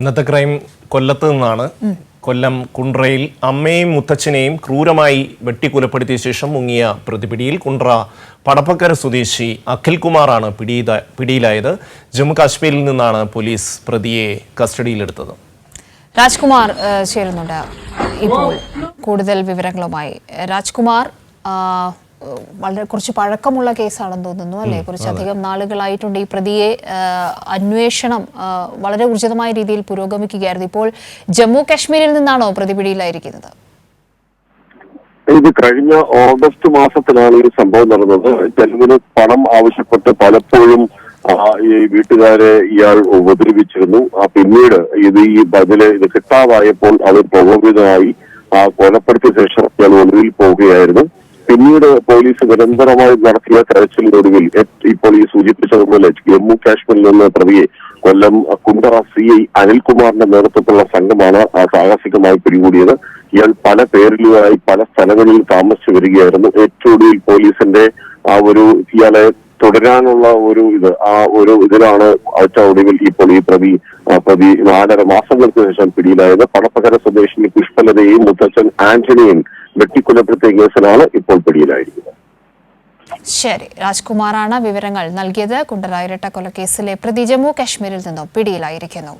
ഇന്നത്തെ ക്രൈം കൊല്ലത്ത് നിന്നാണ്. കൊല്ലം കുണ്ട്രയിൽ അമ്മയും മുത്തച്ഛനെയും ക്രൂരമായി വെട്ടിക്കൊലപ്പെടുത്തിയ ശേഷം മുങ്ങിയ പ്രതിപിടിയിൽ കുണ്ട്ര പടപ്പക്കര സ്വദേശി അഖിൽകുമാറാണ് പിടിയിത പിടിയിലായത്. ജമ്മു കാശ്മീരിൽ നിന്നാണ് പോലീസ് പ്രതിയെ കസ്റ്റഡിയിലെടുത്തത്. രാജ്കുമാർ ചേരുന്നുണ്ട് ഇപ്പോൾ കൂടുതൽ വിവരങ്ങളുമായി. രാജ്കുമാർ വളരെ കുറച്ച് പഴക്കമുള്ള കേസാണെന്ന് തോന്നുന്നു അല്ലേ? കുറച്ചധികം നാളുകളായിട്ടുണ്ട് ഈ പ്രതിയെ അന്വേഷണം വളരെ ഊർജിതമായ രീതിയിൽ പുരോഗമിക്കുകയായിരുന്നു. ഇപ്പോൾ ജമ്മു കാശ്മീരിൽ നിന്നാണോ പ്രതി പിടിയിലായിരിക്കുന്നത് ഇത് കഴിഞ്ഞ ഓഗസ്റ്റ് മാസത്തിലാണ് ഒരു സംഭവം നടന്നത്. ജനുവിന് പണം ആവശ്യപ്പെട്ട് പലപ്പോഴും ഈ വീട്ടുകാരെ ഇയാൾ ഉപദ്രവിച്ചിരുന്നു. ആ, പിന്നീട് ഇത് ഈ ബദൽ ഇത് കിട്ടാതായപ്പോൾ അത് പ്രകോപിതമായി ആ കൊലപ്പെടുത്തിയ ശേഷം ഇയാൾ ഒളിവിൽ പോവുകയായിരുന്നു. പിന്നീട് പോലീസ് നിരന്തരമായി നടത്തിയ തെരച്ചിലിനൊടുവിൽ ഇപ്പോൾ ഈ സൂചിപ്പിച്ചതുപോലെ ജമ്മു കാശ്മീരിൽ നിന്ന് പ്രതിയെ കൊല്ലം കുണ്ടറ സി ഐ അനിൽകുമാറിന്റെ നേതൃത്വത്തിലുള്ള സംഘമാണ് സാഹസികമായി പിടികൂടിയത്. ഇയാൾ പല പേരിലുമായി പല സ്ഥലങ്ങളിൽ താമസിച്ചു വരികയായിരുന്നു. ഏറ്റവും ഒടുവിൽ പോലീസിന്റെ ആ ഒരു ഇയാളെ തുടരാനുള്ള ഒരു ഇത് ആ ഒരു ഇതിലാണ് ഏറ്റവും ഒടുവിൽ ഇപ്പോൾ ഈ പ്രതി പ്രതി നാലര മാസങ്ങൾക്ക് ശേഷം പിടിയിലായത്. പടപ്പകര സ്വദേശിനി പുഷ്പലതയും മുത്തച്ഛൻ ആന്റണിയും വെട്ടിക്കൊലപ്പെടുത്തിയ കേസിലാണ് ഇപ്പോൾ പിടിയിലായിരിക്കുന്നത്. ശരി രാജ്കുമാറാണ് വിവരങ്ങൾ നൽകിയത്. കുണ്ടറ ഇരട്ട കൊലക്കേസിലെ പ്രതി ജമ്മു കാശ്മീരിൽ നിന്നും പിടിയിലായിരിക്കുന്നു.